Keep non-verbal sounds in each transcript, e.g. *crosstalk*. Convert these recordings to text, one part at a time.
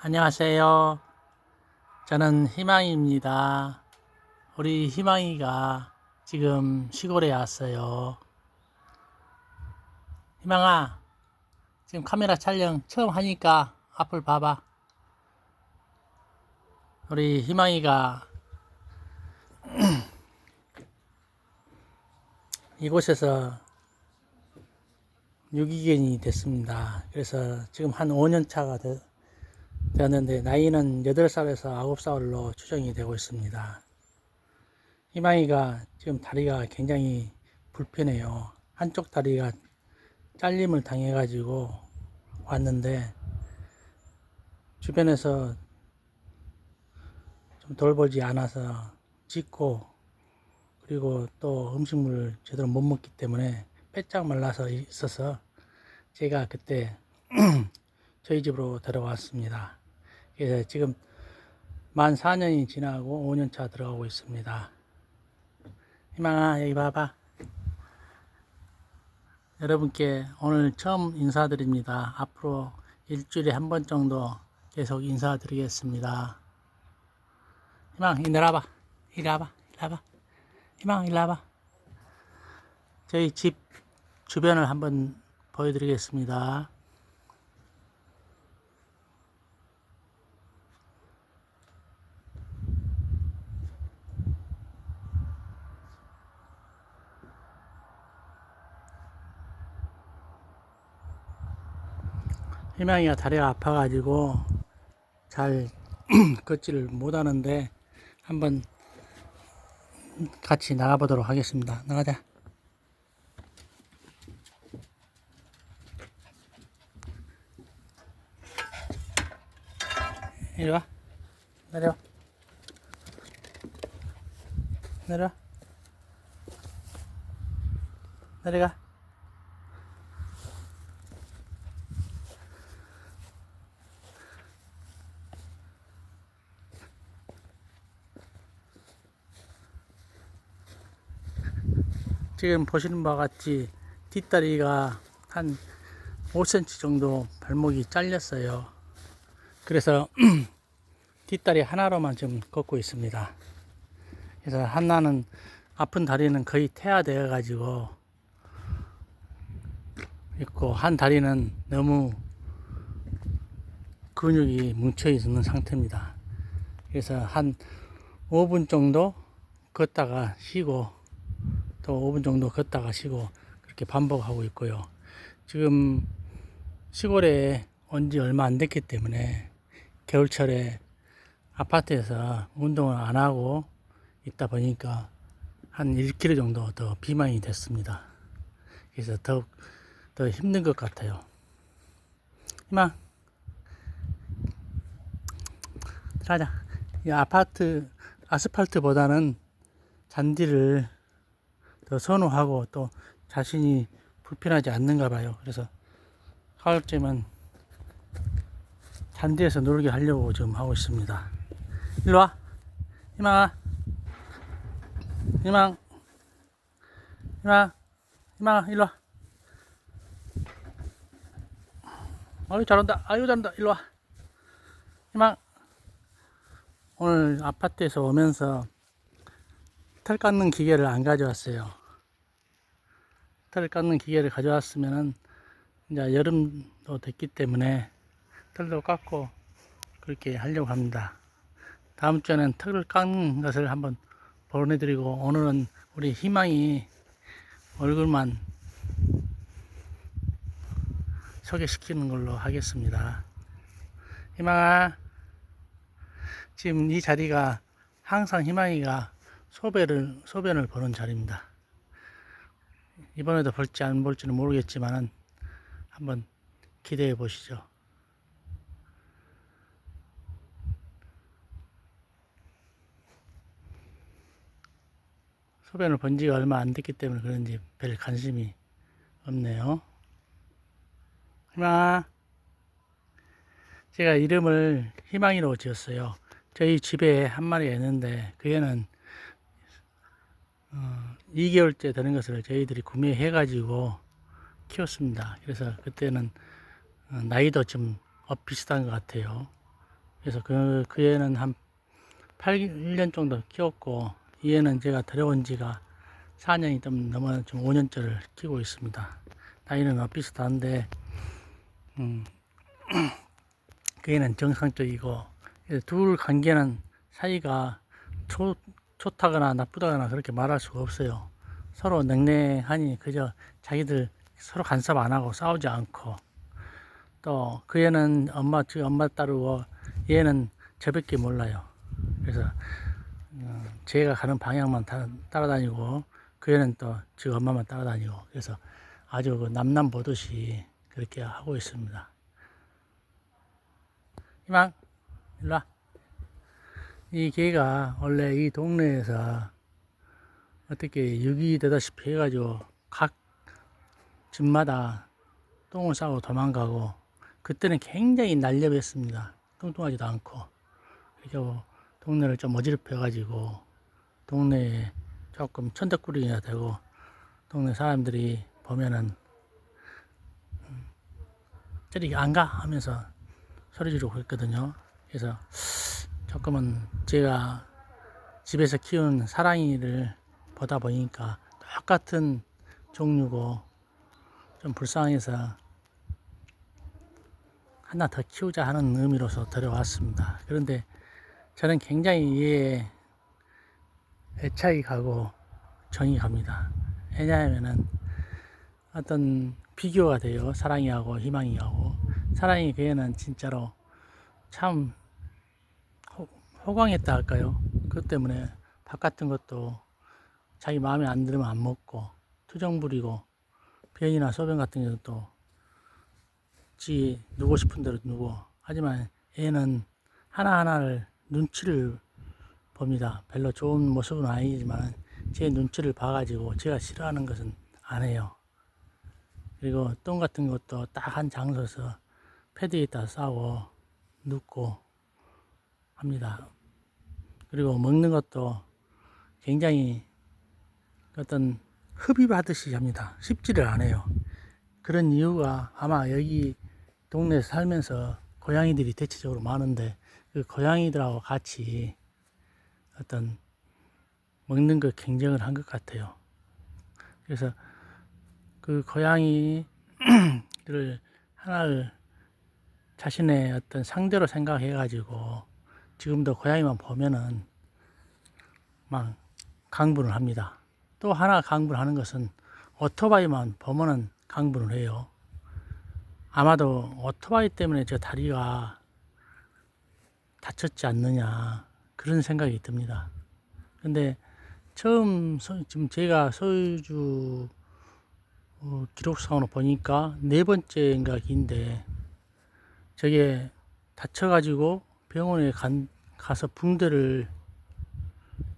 안녕하세요. 저는 희망입니다. 우리 희망이가 지금 시골에 왔어요. 희망아, 지금 카메라 촬영 처음 하니까 앞을 봐봐. 우리 희망이가 *clears throat* 이곳에서 유기견이 됐습니다. 그래서 지금 한 5년 차가 되, 되었는데 나이는 8살에서 9살로 추정이 되고 있습니다. 희망이가 지금 다리가 굉장히 불편해요. 한쪽 다리가 잘림을 당해가지고 왔는데 주변에서 좀 돌보지 않아서 짖고 그리고 또 음식물을 제대로 못 먹기 때문에 빼짝 말라서 있어서 제가 그때 *clears throat* 저희 집으로 들어왔습니다. 그래서 지금 만 4년이 지나고 5년 차 들어가고 있습니다. 희망아 여기 봐봐. 여러분께 오늘 처음 인사드립니다. 앞으로 일주일에 한 번 정도 계속 인사드리겠습니다. 희망 이 내려봐. 이리 와봐. 이리 와봐. 희망 이리 와봐. 저희 집 주변을 한번 보여드리겠습니다. 희망이가 다리가 아파가지고 잘 *clears throat* 걷지를 못하는데 한번 같이 나가보도록 하겠습니다. 나가자. 이리 와. 내려와. 내려와. 내려가. 지금 보시는 바와 같이 뒷다리가 한 5cm 정도 발목이 잘렸어요. 그래서 *clears throat* 뒷다리 하나로만 지금 걷고 있습니다. 그래서 하나는 아픈 다리는 거의 퇴화되어 가지고 있고 한 다리는 너무 근육이 뭉쳐 있는 상태입니다. 그래서 한 5분 정도 걷다가 쉬고 또 5분 정도 걷다가 쉬고 그렇게 반복하고 있고요. 지금 시골에 온 지 얼마 안 됐기 때문에 겨울철에 아파트에서 운동을 안 하고 있다 보니까 한 1kg 정도 더 비만이 됐습니다. 그래서 더욱 더 힘든 것 같아요. 희망, 들어가자. 이 아파트, 아스팔트보다는 잔디를 더 선호하고 또 자신이 불편하지 않는가 봐요. 그래서 가을쯤은 잔디에서 놀게 하려고 지금 하고 있습니다. 일로 와. 희망아. 희망. 희망. 희망아, 일로 와. 아유, 잘한다. 아유, 잘한다. 일로 와. 희망. 오늘 아파트에서 오면서 털 깎는 기계를 안 가져왔어요. 털 깎는 기계를 가져왔으면은 이제 여름도 됐기 때문에 털도 깎고 그렇게 하려고 합니다. 다음 주에는 털을 깎는 것을 한번 보내드리고 오늘은 우리 희망이 얼굴만 소개시키는 걸로 하겠습니다. 희망아, 지금 이 자리가 항상 희망이가 소변을, 소변을 보는 자리입니다. 이번에도 볼지 안 볼지는 모르겠지만은 한번 기대해 보시죠. 소변을 본 지가 얼마 안 됐기 때문에 그런지 별 관심이 없네요. 희망아. 제가 이름을 희망이로 지었어요. 저희 집에 한 마리가 있는데 그 애는 어, 2개월째 되는 것을 저희들이 구매해 가지고 키웠습니다. 그래서 그때는 어, 나이도 좀 어, 비슷한 것 같아요. 그래서 그, 그 애는 한 8, 1년 정도 키웠고, 이 애는 제가 들여온 지가 4년이 좀 넘어 지금 5년째를 키우고 있습니다. 나이는 어 비슷한데, 음, *clears throat* 그 애는 정상적이고, 둘 관계는 사이가 좋, 좋다거나 나쁘다거나 그렇게 말할 수가 없어요. 서로 냉랭하니 그저 자기들 서로 간섭 안 하고 싸우지 않고 또 그 애는 엄마 저 엄마 따르고 얘는 저밖에 몰라요. 그래서 어, 제가 가는 방향만 다, 따라다니고 그 애는 또저 엄마만 따라다니고 그래서 아주 그 남남 보듯이 그렇게 하고 있습니다. 이만 일로 와. 이 개가 원래 이 동네에서 어떻게 유기 되다시피 해가지고 각 집마다 똥을 싸고 도망가고 그때는 굉장히 날렵했습니다. 뚱뚱하지도 않고 그리고 동네를 좀 어지럽혀가지고 동네에 조금 천덕꾸러기가 되고 동네 사람들이 보면은 음, 저리 안가 하면서 소리 지르고 그랬거든요. 그래서 조금은 제가 집에서 키운 사랑이를 보다 보니까 똑같은 종류고 좀 불쌍해서 하나 더 키우자 하는 의미로서 들어왔습니다. 그런데 저는 굉장히 이에 애착이 가고 정이 갑니다. 왜냐하면은 어떤 비교가 돼요. 사랑이하고 희망이하고 사랑이 그 애는 진짜로 참 호, 호강했다 할까요? 그 때문에 밥 같은 것도 자기 마음에 안 들으면 안 먹고 투정 부리고 변이나 소변 같은 것도 지 누고 싶은 대로 누고 하지만 애는 하나하나를 눈치를 봅니다. 별로 좋은 모습은 아니지만 제 눈치를 봐가지고 제가 싫어하는 것은 안 해요. 그리고 똥 같은 것도 딱 한 장소에서 패드에다 싸고 눕고 합니다. 그리고 먹는 것도 굉장히 어떤 흡입하듯이 합니다. 씹지를 않아요. 그런 이유가 아마 여기 동네에 살면서 고양이들이 대체적으로 많은데 그 고양이들하고 같이 어떤 먹는 그 경쟁을 한 것 같아요. 그래서 그 고양이들을 하나를 자신의 어떤 상대로 생각해 가지고 지금도 고양이만 보면은 막 강분을 합니다. 또 하나 강분을 하는 것은 오토바이만 보면은 강분을 해요. 아마도 오토바이 때문에 저 다리가 다쳤지 않느냐 그런 생각이 듭니다. 근데 처음 서, 지금 제가 소유주 어, 기록상으로 보니까 네 번째인가 긴데 저게 다쳐가지고 병원에 간, 가서 붕대를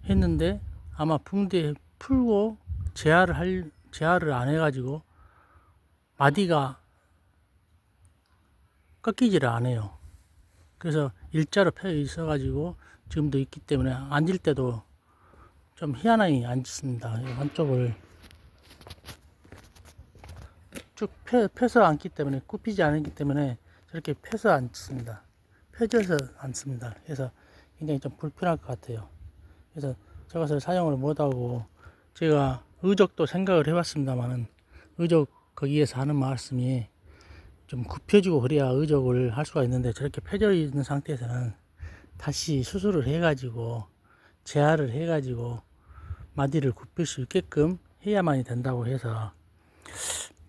했는데 아마 붕대 풀고 재활을 할 재활을 안 해가지고 마디가 꺾이지를 않아요. 그래서 일자로 펴 있어가지고 지금도 있기 때문에 앉을 때도 좀 희한하게 앉습니다. 한쪽을 쭉 펴, 펴서 앉기 때문에 굽히지 않기 때문에 저렇게 펴서 앉습니다. 펴져서 앉습니다. 그래서 굉장히 좀 불편할 것 같아요. 그래서 저것을 사용을 못하고 제가 의적도 생각을 해봤습니다만은 의적 거기에서 하는 말씀이 좀 굽혀지고 그래야 의적을 할 수가 있는데 저렇게 펴져 있는 상태에서는 다시 수술을 해가지고 재활을 해가지고 마디를 굽힐 수 있게끔 해야만이 된다고 해서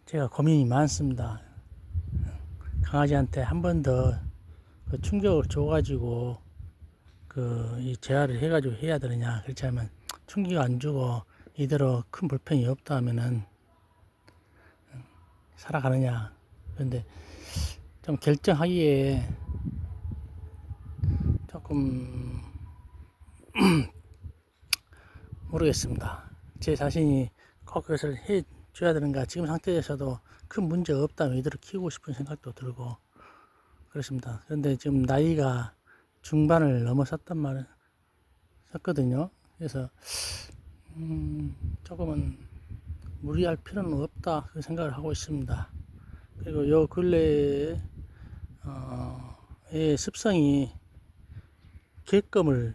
제가 고민이 많습니다. 강아지한테 한 번 더 그 충격을 줘가지고 그 재활을 해가지고 해야 되느냐 그렇지 않으면 충격 안 주고 이대로 큰 불편이 없다 하면은 살아가느냐. 그런데 좀 결정하기에 조금 *clears throat* 모르겠습니다. 제 자신이 꼭 그것을 해 줘야 되는가. 지금 상태에서도 큰 문제 없다면 이대로 키우고 싶은 생각도 들고 그렇습니다. 그런데 지금 나이가 중반을 넘어섰단 말을 섰거든요. 그래서 음, 조금은 무리할 필요는 없다 그 생각을 하고 있습니다. 그리고 요 근래에 어, 의 습성이 객검을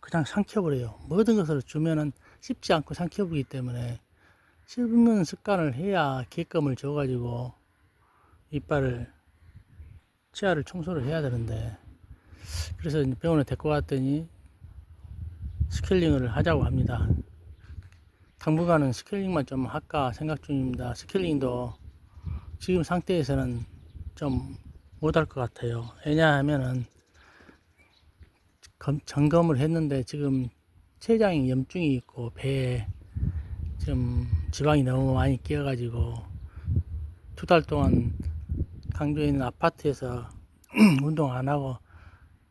그냥 삼켜버려요. 모든 것을 주면은 씹지 않고 삼켜보기 때문에 씹는 습관을 해야 객검을 줘가지고 이빨을 치아를 청소를 해야 되는데 그래서 병원에 데리고 갔더니 스케일링을 하자고 합니다. 당분간은 스케일링만 좀 할까 생각 중입니다. 스케일링도 지금 상태에서는 좀 못할 것 같아요. 왜냐하면은 검- 점검을 했는데 지금 췌장에 염증이 있고 배에 지금 지방이 너무 많이 끼어가지고 두 달 동안 강주에 있는 아파트에서 *clears throat* 운동 안 하고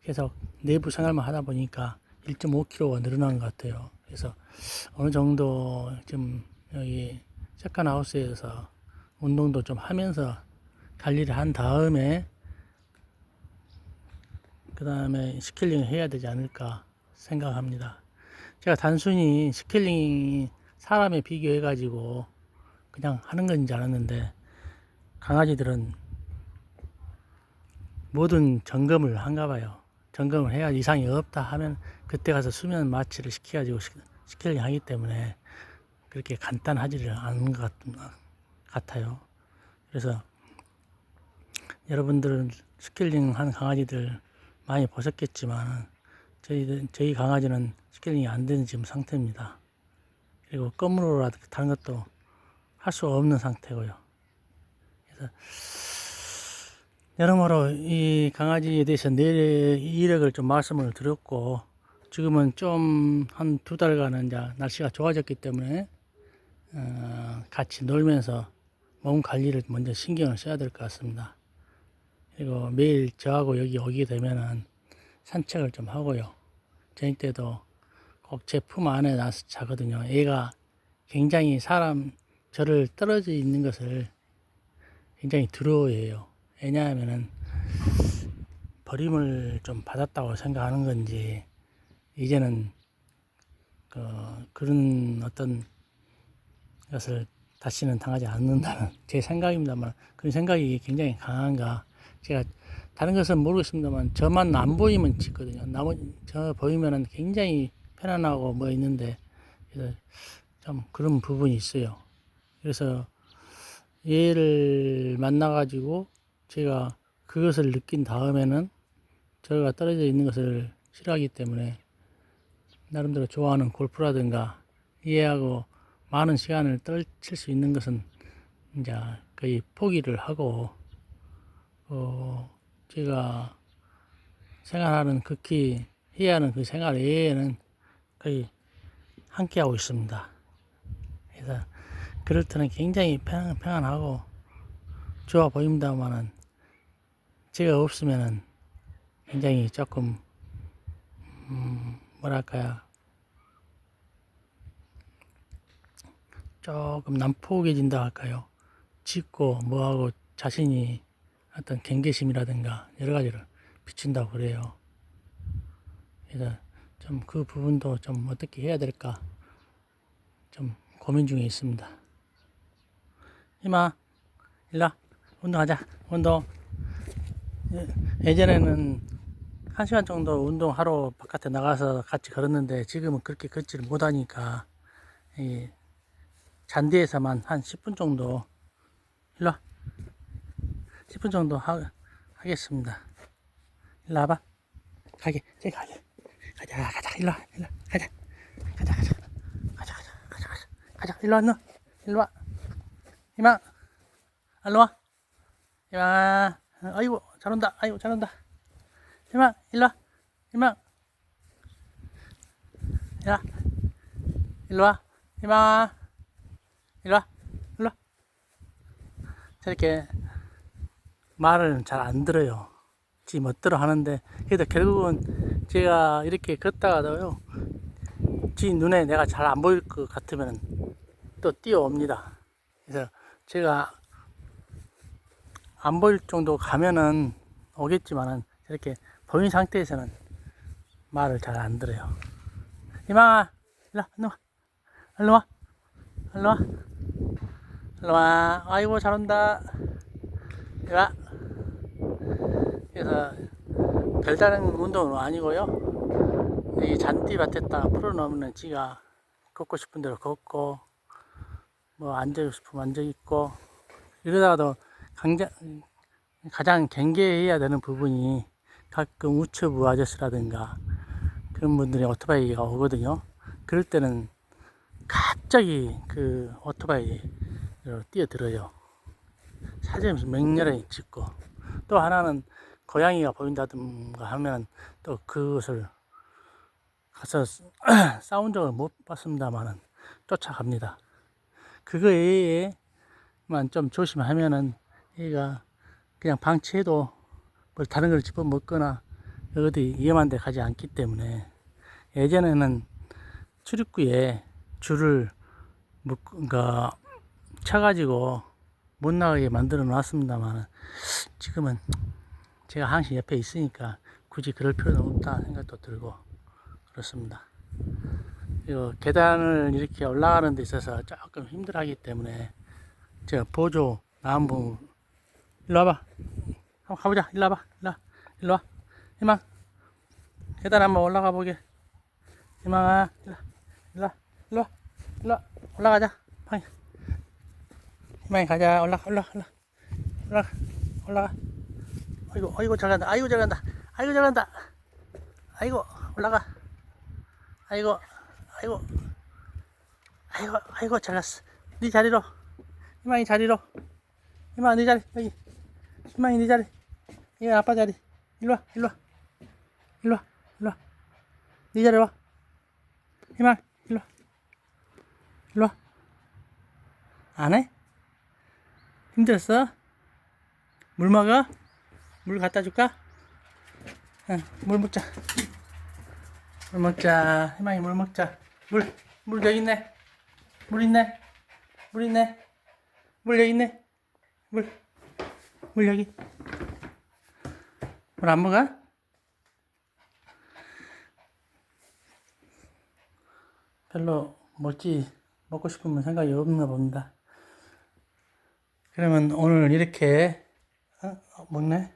계속 내부 생활만 하다 보니까 1.5kg가 늘어난 것 같아요. 그래서 어느 정도 좀 여기 세컨하우스에서 운동도 좀 하면서 관리를 한 다음에 그 다음에 스케일링을 해야 되지 않을까 생각합니다. 제가 단순히 스케일링이 사람에 비교해 가지고 그냥 하는 건지 알았는데 강아지들은 모든 점검을 한가 봐요. 점검을 해야 이상이 없다 하면 그때 가서 수면 마취를 시켜가지고 시- 스케일링 하기 때문에 그렇게 간단하지를 않은 것 같- 같아요. 그래서 여러분들은 스케일링 한 강아지들 많이 보셨겠지만 저희 저희 강아지는 스케일링이 안 되는 지금 상태입니다. 그리고 껌으로라든가 다른 것도 할 수 없는 상태고요. 그래서 여러모로 이 강아지에 대해서 내 이력을 좀 말씀을 드렸고 지금은 좀 한 두 달간은 이제 날씨가 좋아졌기 때문에 어, 같이 놀면서 몸 관리를 먼저 신경을 써야 될 것 같습니다. 그리고 매일 저하고 여기 오게 되면은 산책을 좀 하고요. 저녁 때도 꼭 제 품 안에 나서 자거든요. 얘가 굉장히 사람 저를 떨어져 있는 것을 굉장히 두려워해요. 왜냐하면은 버림을 좀 받았다고 생각하는 건지 이제는 그 그런 어떤 것을 다시는 당하지 않는다는 *laughs* 제 생각입니다만 그런 생각이 굉장히 강한가 제가 다른 것은 모르겠습니다만 저만 안 보이면 짖거든요. 나머지 저 보이면은 굉장히 편안하고 뭐 있는데 그래서 좀 그런 부분이 있어요. 그래서 얘를 만나 가지고 제가 그것을 느낀 다음에는 저가 떨어져 있는 것을 싫어하기 때문에 나름대로 좋아하는 골프라든가 얘하고 많은 시간을 떨칠 수 있는 것은 이제 거의 포기를 하고 어 제가 생활하는 극히 해야 하는 그 생활 외에는 거의 함께 하고 있습니다. 그래서 그럴 때는 굉장히 평안, 평안하고 좋아 보입니다만은 제가 없으면은 굉장히 조금 음, 뭐랄까요? 조금 난폭해진다 할까요? 짖고 뭐하고 자신이 어떤 경계심이라든가 여러 가지를 비춘다고 그래요. 그래서 좀 그 부분도 좀 어떻게 해야 될까? 좀 고민 중에 있습니다. 이마 일로와. 운동하자. 운동 예, 예전에는 한 시간 정도 운동하러 바깥에 나가서 같이 걸었는데 지금은 그렇게 걷지를 못하니까 이 잔디에서만 한 10분 정도 일로 와. 10분 정도 하, 하겠습니다. 일로 와봐. 가게 저기 가게. 가자 가자 일로 와 일로 와. 가자 가자 가자. 가자 가자 가자 가자. 가자 일로 와너. 일로 와. 이마. 일로 와. 이마 아이고 잘온다. 아이고 잘온다. 이마 일로 와. 이마 일로 와 일로 와. 이마 일로 와. 일로 와. 저렇게 말을 잘 안 들어요. 지 멋대로 하는데. 그래도 결국은 제가 이렇게 걷다가도요. 지 눈에 내가 잘 안 보일 것 같으면 또 뛰어옵니다. 그래서 제가 안 보일 정도 가면은 오겠지만은 이렇게 보인 상태에서는 말을 잘 안 들어요. 이마, 일로 와, 일로 와, 일로 와, 일로 와, 아이고 잘 온다. 일로 와. 그래서 별다른 운동은 아니고요. 이 잔디밭에다 풀어놓으면 지가 걷고 싶은 대로 걷고 뭐 앉아있고 싶으면 앉아 있고 이러다가도 강자, 가장 경계해야 되는 부분이 가끔 우체부 아저씨라든가 그런 분들이 오토바이가 오거든요. 그럴 때는 갑자기 그 오토바이로 뛰어들어요. 사진에서 맹렬하게 찍고 또 하나는 고양이가 보인다든가 하면 또 그것을 가서 *clears throat* 싸운 적을 못 봤습니다만은 쫓아갑니다. 그거 외에만 좀 조심하면은 얘가 그냥 방치해도 뭘 다른 걸 집어 먹거나 어디 위험한 데 가지 않기 때문에 예전에는 출입구에 줄을 묶, 그러니까 쳐가지고 못 나가게 만들어 놨습니다만 지금은 제가 항상 옆에 있으니까 굳이 그럴 필요는 없다 생각도 들고 그렇습니다. 그리고 계단을 이렇게 올라가는 데 있어서 조금 힘들하기 때문에 제가 보조 나무 일로 와봐. 한번 가보자. 일로 와봐. 일로 와. 일로 와. 희망. 계단 한번 올라가 보게. 희망아. 일로 와. 일로 와. 일로 와. 일로 와. 올라가자. 방이. 희망이 가자. 올라가. 올라가. 올라가. 올라가. 아이고 아이고 잘 간다. 아이고 잘 간다. 아이고 잘 간다. 아이고 올라가. 아이고 아이고. 아이고 아이고 잘 갔어. 네 자리로. 희망이 자리로. 희망아 네 자리. 여기 희망이 네 자리. 이거 아빠 자리. 일로 와 일로 와. 일로 와 일로 와 네 자리 와. 희망 일로 와. 일로 와 안 해? 힘들었어? 물 먹어? 물 갖다 줄까? 응, 물 먹자. 물 먹자. 희망이 물 먹자. 물 물 여기 있네. 물 있네. 물 있네. 물 여기 있네. 물 물 여기 물 안 먹어? 별로 먹지 먹고 싶으면 생각이 없나 봅니다 그러면 오늘 이렇게 어? 어, 먹네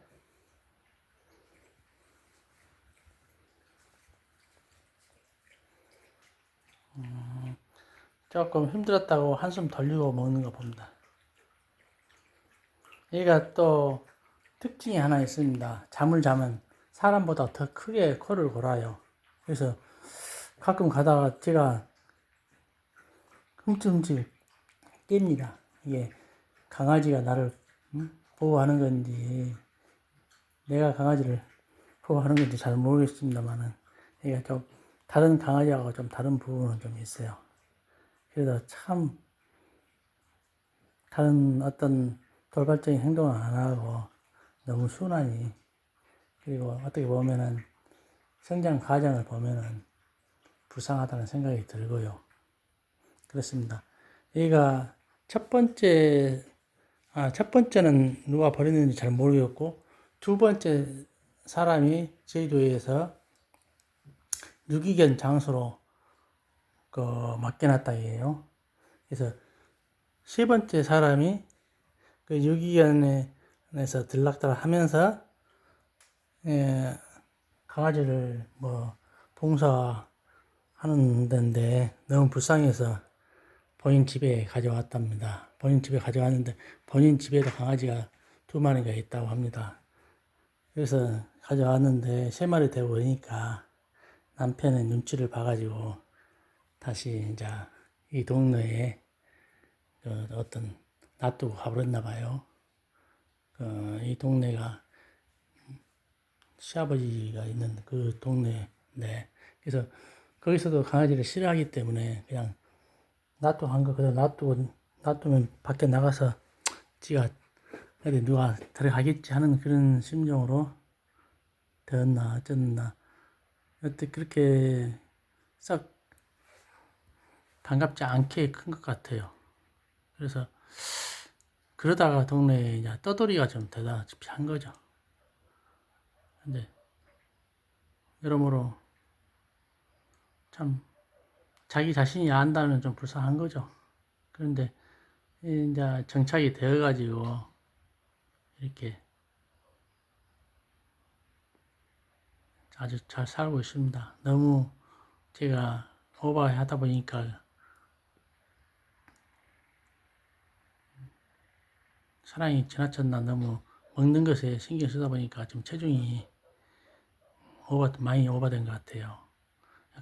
조금 힘들었다고 한숨 돌리고 먹는 거 봅니다. 얘가 또 특징이 하나 있습니다. 잠을 자면 사람보다 더 크게 코를 골아요. 그래서 가끔 가다가 제가 흠칫흠칫 깹니다. 이게 강아지가 나를 음? 보호하는 건지 내가 강아지를 보호하는 건지 잘 모르겠습니다만은 얘가 좀 다른 강아지하고 좀 다른 부분은 좀 있어요. 그래서 참 다른 어떤 돌발적인 행동을 안 하고 너무 순하니 그리고 어떻게 보면은 성장 과정을 보면은 불쌍하다는 생각이 들고요. 그렇습니다. 얘가 첫 번째 아, 첫 번째는 누가 버렸는지 잘 모르겠고 두 번째 사람이 제주도에서 유기견 장소로 그 맡겨놨다 이에요. 그래서 세 번째 사람이 그 유기견에서 들락달락 하면서 예, 강아지를 뭐 봉사하는 데인데 너무 불쌍해서 본인 집에 가져왔답니다. 본인 집에 가져왔는데 본인 집에도 강아지가 두 마리가 있다고 합니다. 그래서 가져왔는데 세 마리 되고 그러니까 남편의 눈치를 봐가지고 다시 이제 이 동네에 그 어떤 놔두고 가버렸나 봐요. 그이 동네가 시아버지가 있는 그 동네인데 그래서 거기서도 강아지를 싫어하기 때문에 그냥 놔두고 한거 그대로 놔두고 놔두면 밖에 나가서 지가 어디 누가 들어가겠지 하는 그런 심정으로 되었나 어쨌나 여태 그렇게 썩 반갑지 않게 큰 것 같아요. 그래서 그러다가 동네에 이제 떠돌이가 좀 되다시피 한 거죠. 근데 여러모로 참 자기 자신이 안다면 좀 불쌍한 거죠. 그런데 이제 정착이 되어가지고 이렇게 아주 잘 살고 있습니다. 너무 제가 오버하다 보니까 사랑이 지나쳤나 너무 먹는 것에 신경 쓰다 보니까 좀 체중이 오버 많이 오버된 것 같아요.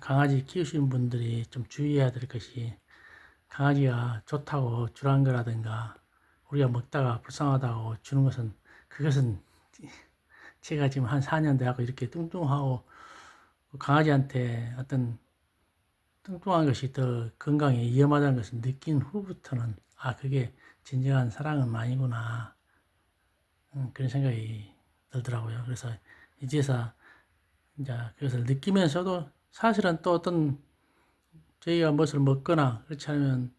강아지 키우시는 분들이 좀 주의해야 될 것이 강아지가 좋다고 주란 거라든가 우리가 먹다가 불쌍하다고 주는 것은 그것은 제가 지금 한 4년 돼하고 이렇게 뚱뚱하고 강아지한테 어떤 뚱뚱한 것이 더 건강에 위험하다는 것을 느낀 후부터는 아 그게 진정한 사랑은 아니구나 음, 그런 생각이 들더라고요. 그래서 이제서 이제 그것을 느끼면서도 사실은 또 어떤 저희가 무엇을 먹거나 그렇지 않으면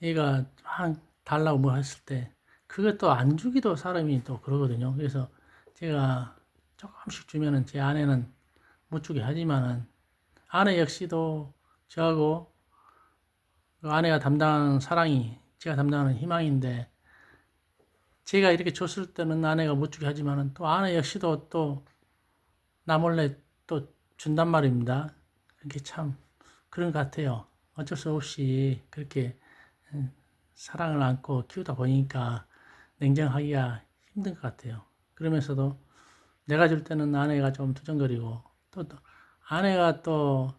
얘가 막 달라고 뭐 했을 때 그것도 안 주기도 사람이 또 그러거든요. 그래서 제가 조금씩 주면은 제 아내는 못 주게 하지만은 아내 역시도 저하고 그 아내가 담당하는 사랑이 제가 담당하는 희망인데 제가 이렇게 줬을 때는 아내가 못 주게 하지만은 또 아내 역시도 또 나 몰래 또 준단 말입니다. 그게 참 그런 것 같아요. 어쩔 수 없이 그렇게 음, 사랑을 안고 키우다 보니까 냉정하기가 힘든 것 같아요. 그러면서도 내가 줄 때는 아내가 좀 투정거리고 또, 또 아내가 또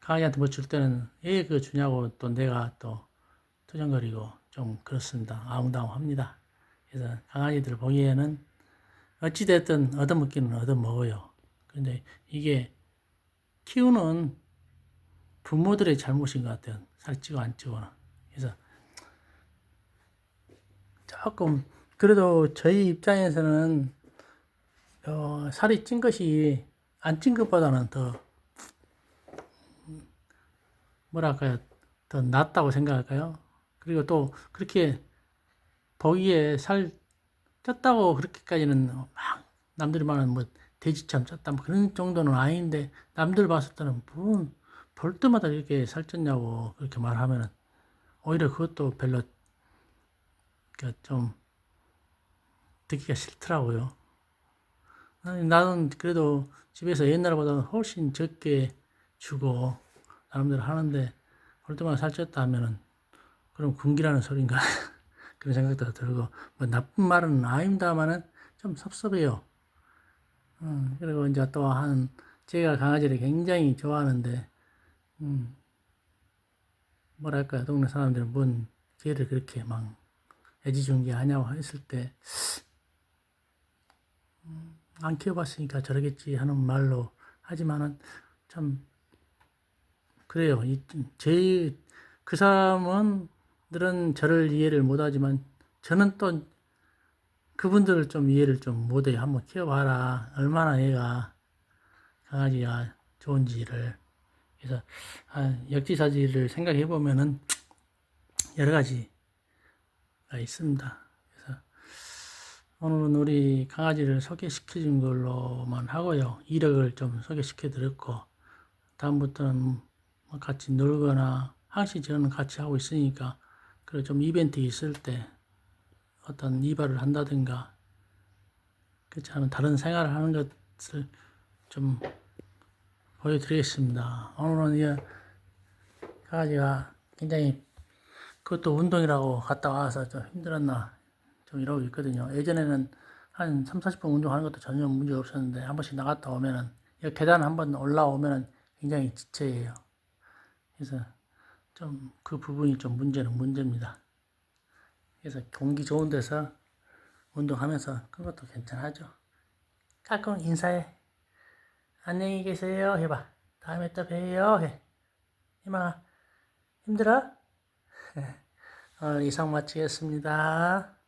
강아지한테 뭐 줄 때는 왜 그거 주냐고 또 내가 또 투정거리고 좀 그렇습니다. 아웅다웅합니다. 그래서 강아지들 보기에는 어찌됐든 얻어먹기는 얻어먹어요. 근데 이게 키우는 부모들의 잘못인 것 같아요. 살찌고 안 찌고는. 그래서 조금 그래도 저희 입장에서는 어, 살이 찐 것이 안 찐 것보다는 더 뭐랄까요 더 낫다고 생각할까요? 그리고 또 그렇게 보기에 살 쪘다고 그렇게까지는 막 남들이 말하는 뭐 돼지처럼 쪘다 뭐 그런 정도는 아닌데 남들 봤을 때는 뭐, 볼 때마다 이렇게 살쪘냐고 그렇게 말하면은 오히려 그것도 별로 그좀 듣기가 싫더라고요. 나는 그래도 집에서 옛날보다는 훨씬 적게 주고 나름대로 하는데 볼 때마다 살쪘다 하면은 그럼 군기라는 소린가 *laughs* 그런 생각도 들고 뭐 나쁜 말은 아닙니다만은 좀 섭섭해요. 음, 그리고 이제 또 한 제가 강아지를 굉장히 좋아하는데 음, 뭐랄까 동네 사람들은 뭔 개를 그렇게 막 애지중지 하냐고 했을 때, 음, 안 키워봤으니까 저러겠지 하는 말로 하지만은 참, 그래요. 이, 제, 그 사람은 들은 저를 이해를 못하지만 저는 또 그분들을 좀 이해를 좀 못해요. 한번 키워봐라. 얼마나 얘가 강아지가 좋은지를. 그래서 아, 역지사지를 생각해 보면은 여러 가지가 있습니다. 그래서 오늘은 우리 강아지를 소개시켜 준 걸로만 하고요. 이력을 좀 소개시켜 드렸고 다음부터는 뭐 같이 놀거나 항시 저는 같이 하고 있으니까 그리고 좀 이벤트 있을 때 어떤 이발을 한다든가 그렇지 않은 다른 생활을 하는 것을 좀 보여드리겠습니다. 오늘은 이 강아지가 굉장히 그것도 운동이라고 갔다 와서 좀 힘들었나 좀 이러고 있거든요. 예전에는 한 3, 40분 운동하는 것도 전혀 문제 없었는데 한 번씩 나갔다 오면은 이 계단 한 번 올라오면은 굉장히 지쳐해요. 그래서 좀 그 부분이 좀 문제는 문제입니다. 그래서 공기 좋은 데서 운동하면서 그것도 괜찮아죠. 가끔 인사해. 안녕히 계세요. 해봐. 다음에 또 봬요. 해. 희망아, 힘들어? 오늘 *laughs* 이상 마치겠습니다.